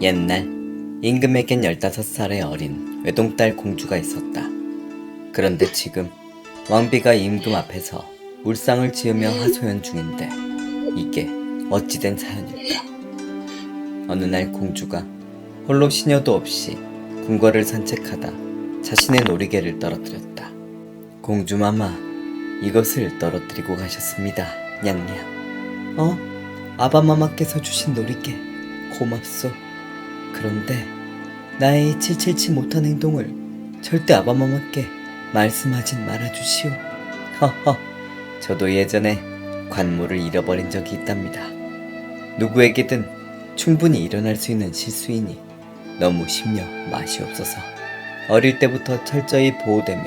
옛날 임금에겐 15살의 어린 외동딸 공주가 있었다. 그런데 지금 왕비가 임금 앞에서 울상을 지으며 하소연 중인데 이게 어찌된 사연일까? 어느 날 공주가 홀로 시녀도 없이 궁궐을 산책하다 자신의 놀이개를 떨어뜨렸다. 공주마마, 이것을 떨어뜨리고 가셨습니다. 냥냥. 어? 아바마마께서 주신 놀이개 고맙소. 그런데 나의 칠칠치 못한 행동을 절대 아바마마께 말씀하진 말아주시오. 허허, 저도 예전에 관모를 잃어버린 적이 있답니다. 누구에게든 충분히 일어날 수 있는 실수이니 너무 심려 맛이 없어서 어릴 때부터 철저히 보호되며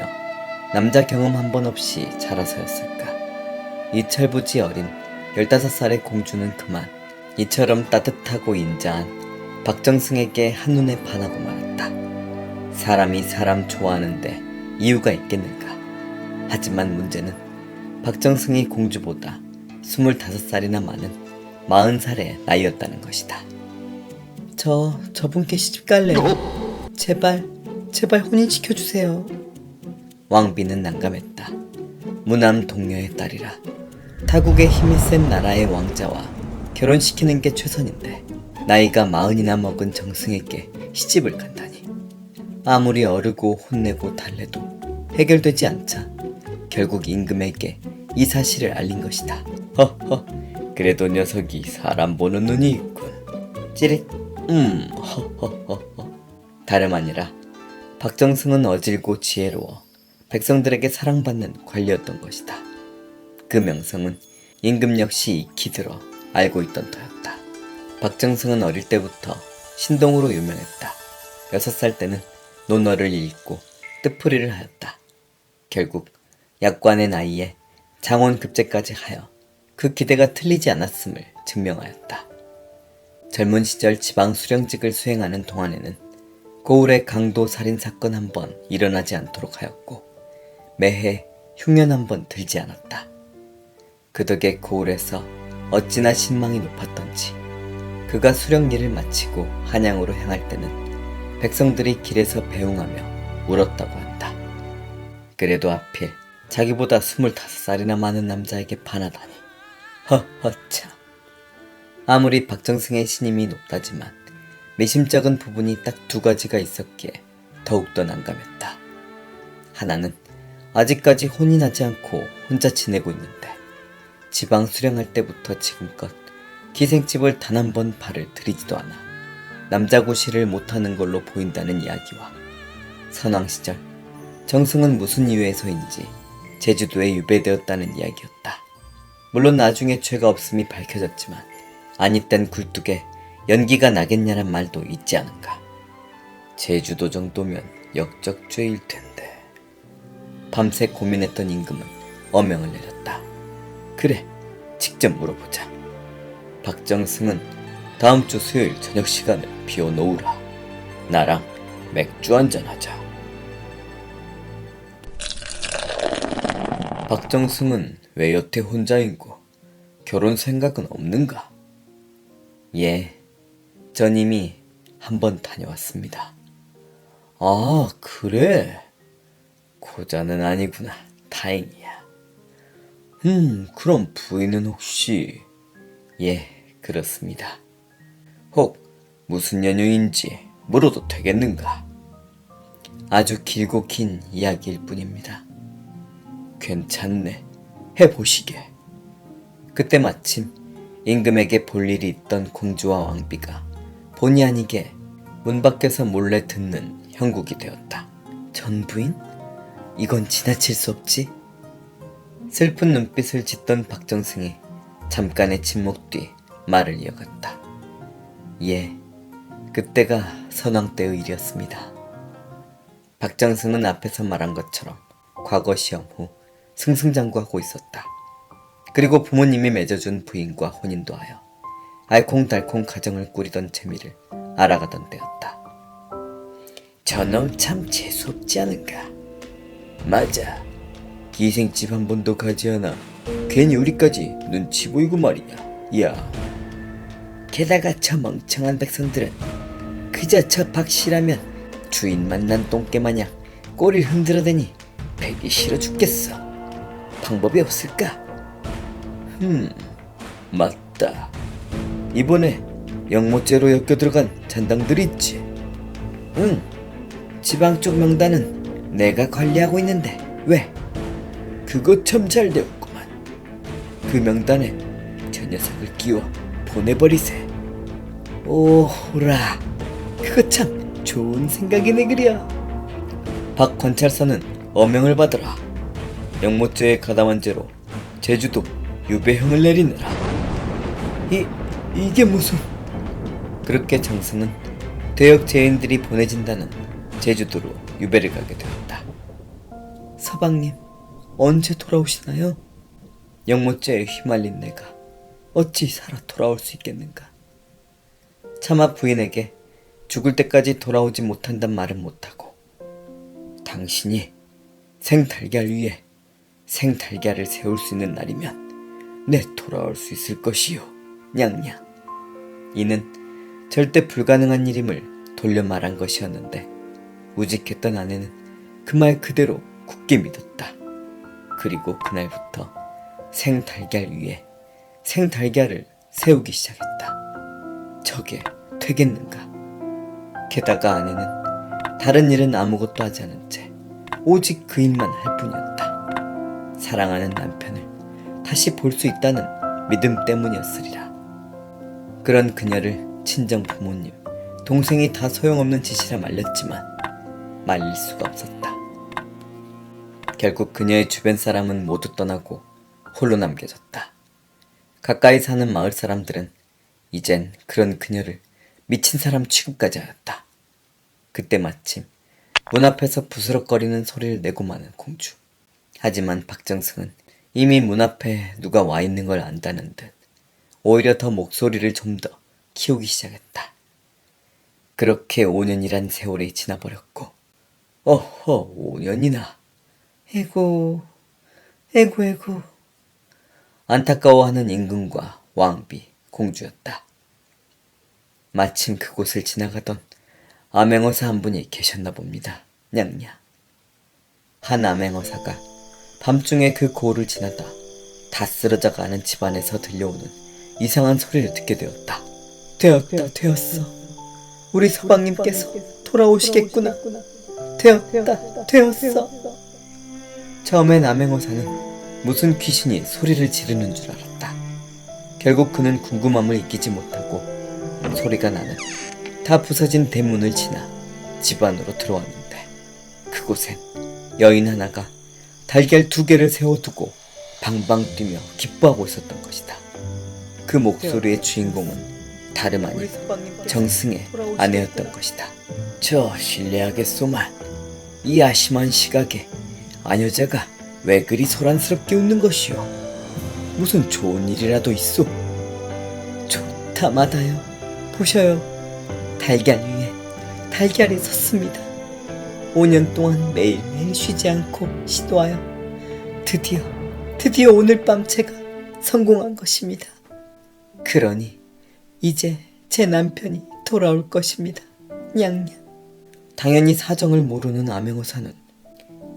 남자 경험 한 번 없이 자라서였을까. 이철부지 어린 15살의 공주는 그만 이처럼 따뜻하고 인자한 박정승에게 한눈에 반하고 말았다. 사람이 사람 좋아하는데 이유가 있겠는가. 하지만 문제는 박정승이 공주보다 25살이나 많은 40살의 나이였다는 것이다. 저, 저분께 시집 갈래요. 제발, 제발 혼인시켜주세요. 왕비는 난감했다. 무남 동료의 딸이라 타국의 힘이 센 나라의 왕자와 결혼시키는 게 최선인데 나이가 마흔이나 먹은 정승에게 시집을 간다니 아무리 어르고 혼내고 달래도 해결되지 않자 결국 임금에게 이 사실을 알린 것이다. 허허 그래도 녀석이 사람 보는 눈이 있군. 찌릿 음 허허허허 다름 아니라 박정승은 어질고 지혜로워 백성들에게 사랑받는 관리였던 것이다. 그 명성은 임금 역시 익히 들어 알고 있던 터였다. 박정승은 어릴 때부터 신동으로 유명했다. 여섯 살 때는 논어를 읽고 뜻풀이를 하였다. 결국 약관의 나이에 장원 급제까지 하여 그 기대가 틀리지 않았음을 증명하였다. 젊은 시절 지방 수령직을 수행하는 동안에는 고을의 강도 살인 사건 한 번 일어나지 않도록 하였고 매해 흉년 한 번 들지 않았다. 그 덕에 고을에서 어찌나 신망이 높았던지 그가 수령 일을 마치고 한양으로 향할 때는 백성들이 길에서 배웅하며 울었다고 한다. 그래도 하필 자기보다 스물다섯 살이나 많은 남자에게 반하다니 허허 참 아무리 박정승의 신임이 높다지만 미심쩍은 부분이 딱 두 가지가 있었기에 더욱더 난감했다. 하나는 아직까지 혼인하지 않고 혼자 지내고 있는데 지방 수령할 때부터 지금껏 기생집을 단 한 번 발을 들이지도 않아 남자고시를 못하는 걸로 보인다는 이야기와 선왕 시절 정승은 무슨 이유에서인지 제주도에 유배되었다는 이야기였다. 물론 나중에 죄가 없음이 밝혀졌지만 아니 땐 굴뚝에 연기가 나겠냐란 말도 있지 않은가. 제주도 정도면 역적죄일 텐데. 밤새 고민했던 임금은 어명을 내렸다. 그래, 직접 물어보자. 박정승은 다음 주 수요일 저녁 시간을 비워놓으라. 나랑 맥주 한잔 하자. 박정승은 왜 여태 혼자인고 결혼 생각은 없는가? 예, 전 이미 한 번 다녀왔습니다. 아, 그래? 고자는 아니구나. 다행이야. 음, 그럼 부인은 혹시? 예, 그렇습니다. 혹 무슨 연유인지 물어도 되겠는가? 아주 길고 긴 이야기일 뿐입니다. 괜찮네. 해보시게. 그때 마침 임금에게 볼 일이 있던 공주와 왕비가 본의 아니게 문 밖에서 몰래 듣는 형국이 되었다. 전부인? 이건 지나칠 수 없지? 슬픈 눈빛을 짓던 박정승이 잠깐의 침묵 뒤 말을 이어갔다. 예, 그때가 선왕 때의 일이었습니다. 박정승은 앞에서 말한 것처럼 과거 시험 후 승승장구하고 있었다. 그리고 부모님이 맺어준 부인과 혼인도 하여 알콩달콩 가정을 꾸리던 재미를 알아가던 때였다. 저놈 참 재수없지 않은가? 맞아. 기생집 한 번도 가지 않아. 괜히 우리까지 눈치 보이고 말이야. 야. 게다가 저 멍청한 백성들은 그저 저 박씨라면 주인 만난 똥개 마냥 꼬리를 흔들어대니 배기 싫어 죽겠어. 방법이 없을까? 흠, 맞다. 이번에 영모죄로 엮여 들어간 잔당들이 있지. 응, 지방 쪽 명단은 내가 관리하고 있는데 왜? 그거 참 잘 되었구만. 그 명단에 저 녀석을 끼워 보내버리세. 오호라, 그거 참 좋은 생각이네 그려. 박 관찰사는 어명을 받으라. 영모죄에 가담한 죄로 제주도 유배형을 내리느라. 이 이게 무슨? 그렇게 장승은 대역 죄인들이 보내진다는 제주도로 유배를 가게 되었다. 서방님, 언제 돌아오시나요? 영모죄에 휘말린 내가 어찌 살아 돌아올 수 있겠는가? 차마 부인에게 죽을 때까지 돌아오지 못한단 말은 못하고 당신이 생달걀 위에 생달걀을 세울 수 있는 날이면 내 돌아올 수 있을 것이요, 냥냥. 이는 절대 불가능한 일임을 돌려 말한 것이었는데 우직했던 아내는 그 말 그대로 굳게 믿었다. 그리고 그날부터 생달걀 위에 생달걀을 세우기 시작했다. 저게 되겠는가? 게다가 아내는 다른 일은 아무것도 하지 않은 채 오직 그 일만 할 뿐이었다. 사랑하는 남편을 다시 볼 수 있다는 믿음 때문이었으리라. 그런 그녀를 친정 부모님, 동생이 다 소용없는 짓이라 말렸지만 말릴 수가 없었다. 결국 그녀의 주변 사람은 모두 떠나고 홀로 남겨졌다. 가까이 사는 마을 사람들은 이젠 그런 그녀를 미친 사람 취급까지 하였다. 그때 마침 문 앞에서 부스럭거리는 소리를 내고 마는 공주. 하지만 박정승은 이미 문 앞에 누가 와 있는 걸 안다는 듯 오히려 더 목소리를 좀 더 키우기 시작했다. 그렇게 5년이란 세월이 지나버렸고 어허 5년이나 에고 에고 에고 안타까워하는 임금과 왕비, 공주였다. 마침 그곳을 지나가던 암행어사 한 분이 계셨나 봅니다. 냥냥. 한 암행어사가 밤중에 그 고을을 지나다 다 쓰러져 가는 집안에서 들려오는 이상한 소리를 듣게 되었다. 되었다, 되었어. 우리 서방님께서 돌아오시겠구나. 되었다, 되었어. 처음엔 암행어사는 무슨 귀신이 소리를 지르는 줄 알았다. 결국 그는 궁금함을 이기지 못하고 소리가 나는 다 부서진 대문을 지나 집 안으로 들어왔는데 그곳엔 여인 하나가 달걀 두 개를 세워두고 방방 뛰며 기뻐하고 있었던 것이다. 그 목소리의 주인공은 다름 아닌 정승의 아내였던 것이다. 저 실례하겠소만 이 아심한 시각에 아녀자가 왜 그리 소란스럽게 웃는 것이오? 무슨 좋은 일이라도 있소? 좋다 마다요. 보셔요. 달걀 위에 달걀이 섰습니다. 5년 동안 매일매일 쉬지 않고 시도하여 드디어 드디어 오늘 밤 제가 성공한 것입니다. 그러니 이제 제 남편이 돌아올 것입니다. 냥냥. 당연히 사정을 모르는 암행어사는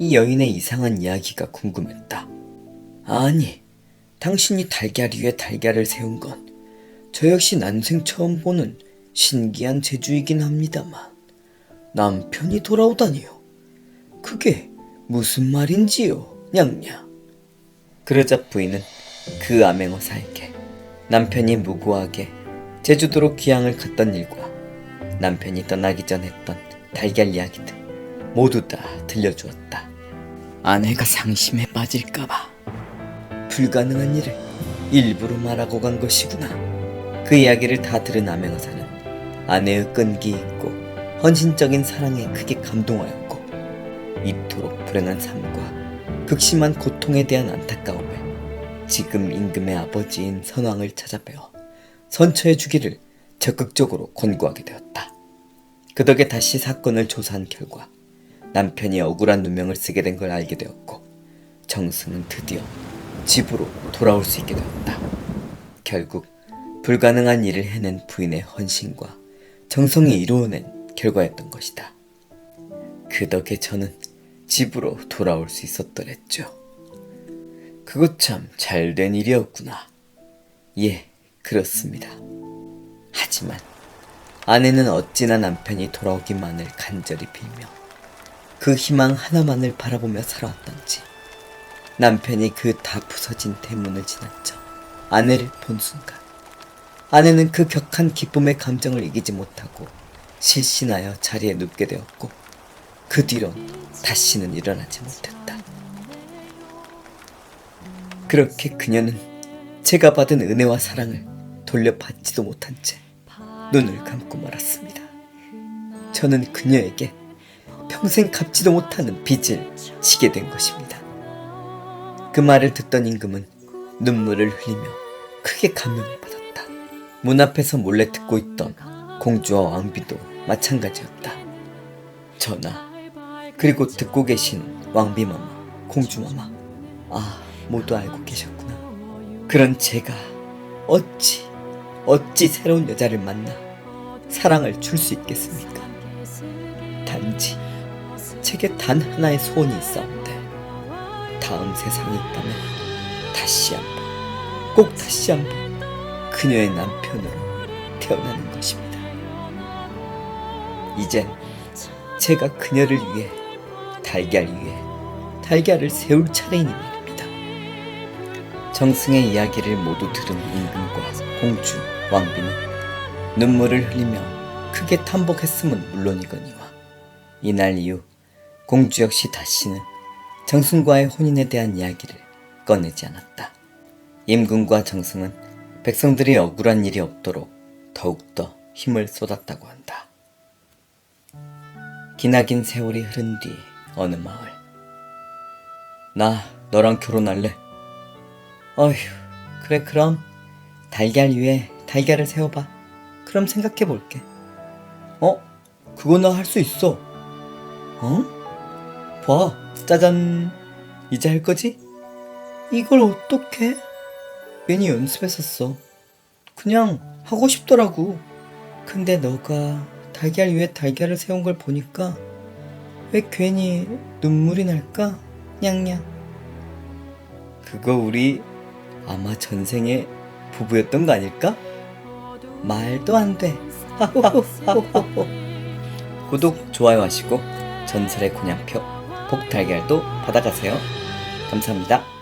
이 여인의 이상한 이야기가 궁금했다. 아니, 당신이 달걀 위에 달걀을 세운 건 저 역시 난생 처음 보는 신기한 재주이긴 합니다만 남편이 돌아오다니요. 그게 무슨 말인지요, 냥냥. 그러자 부인은 그 암행어사에게 남편이 무고하게 제주도로 귀향을 갔던 일과 남편이 떠나기 전 했던 달걀 이야기들 모두 다 들려주었다. 아내가 상심에 빠질까봐 불가능한 일을 일부러 말하고 간 것이구나. 그 이야기를 다 들은 암행어사는 아내의 끈기 있고 헌신적인 사랑에 크게 감동하였고 이토록 불행한 삶과 극심한 고통에 대한 안타까움을 지금 임금의 아버지인 선왕을 찾아뵈어 선처해 주기를 적극적으로 권고하게 되었다. 그 덕에 다시 사건을 조사한 결과 남편이 억울한 누명을 쓰게 된 걸 알게 되었고 정승은 드디어 집으로 돌아올 수 있게 되었다. 결국 불가능한 일을 해낸 부인의 헌신과 정성이 이루어낸 결과였던 것이다. 그 덕에 저는 집으로 돌아올 수 있었더랬죠. 그거 참 잘 된 일이었구나. 예, 그렇습니다. 하지만 아내는 어찌나 남편이 돌아오기만을 간절히 빌며 그 희망 하나만을 바라보며 살아왔던지 남편이 그 다 부서진 대문을 지나쳐 아내를 본 순간 아내는 그 격한 기쁨의 감정을 이기지 못하고 실신하여 자리에 눕게 되었고 그 뒤론 다시는 일어나지 못했다. 그렇게 그녀는 제가 받은 은혜와 사랑을 돌려받지도 못한 채 눈을 감고 말았습니다. 저는 그녀에게 평생 갚지도 못하는 빚을 지게 된 것입니다. 그 말을 듣던 임금은 눈물을 흘리며 크게 감명을 받았다. 문 앞에서 몰래 듣고 있던 공주와 왕비도 마찬가지였다. 전하, 그리고 듣고 계신 왕비마마, 공주마마, 아, 모두 알고 계셨구나. 그런 제가 어찌, 어찌 새로운 여자를 만나 사랑을 줄 수 있겠습니까? 단지 제게 단 하나의 소원이 있사온데 다음 세상이 있다면 다시 한번 꼭 다시 한번 그녀의 남편으로 태어나는 것입니다. 이젠 제가 그녀를 위해 달걀 위에 달걀을 세울 차례이니 말입니다. 정승의 이야기를 모두 들은 임금과 공주, 왕비는 눈물을 흘리며 크게 탐복했음은 물론이거니와 이날 이후 공주 역시 다시는 정승과의 혼인에 대한 이야기를 꺼내지 않았다. 임금과 정승은 백성들이 억울한 일이 없도록 더욱더 힘을 쏟았다고 한다. 기나긴 세월이 흐른 뒤 어느 마을. 나 너랑 결혼할래. 어휴, 그래 그럼 달걀 위에 달걀을 세워봐. 그럼 생각해 볼게. 어? 그거 나 할 수 있어. 어? 봐, 짜잔. 이제 할 거지? 이걸 어떻게? 괜히 연습했었어. 그냥 하고 싶더라고. 근데 너가 달걀 위에 달걀을 세운 걸 보니까 왜 괜히 눈물이 날까? 냥냥. 그거 우리 아마 전생에 부부였던 거 아닐까? 말도 안 돼. 구독, 좋아요 하시고 전설의 곤양표 복 달걀도 받아가세요. 감사합니다.